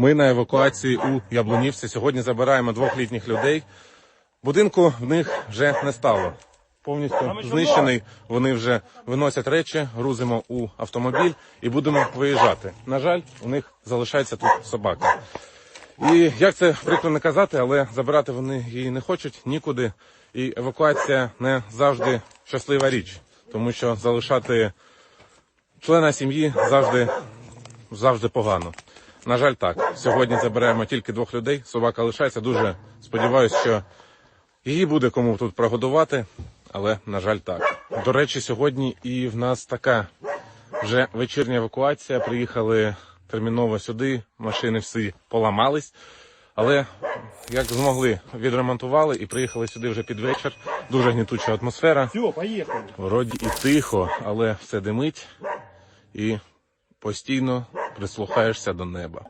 Ми на евакуації у Яблунівці. Сьогодні забираємо двох літніх людей. Будинку в них вже не стало. Повністю знищений. Вони вже виносять речі, грузимо у автомобіль і будемо виїжджати. На жаль, у них залишається тут собака. І як це прикро не казати, але забирати вони її не хочуть нікуди. І евакуація не завжди щаслива річ, тому що залишати члена сім'ї завжди, завжди погано. На жаль, так. Сьогодні забираємо тільки двох людей. Собака лишається. Дуже сподіваюся, що її буде кому тут прогодувати, але на жаль, так. До речі, сьогодні і в нас така вже вечірня евакуація. Приїхали терміново сюди. Машини всі поламались. Але як змогли, відремонтували і приїхали сюди вже під вечір. Дуже гнітуча атмосфера. Все, поехали. Вроді і тихо, але все димить і постійно прислухаєшся до неба.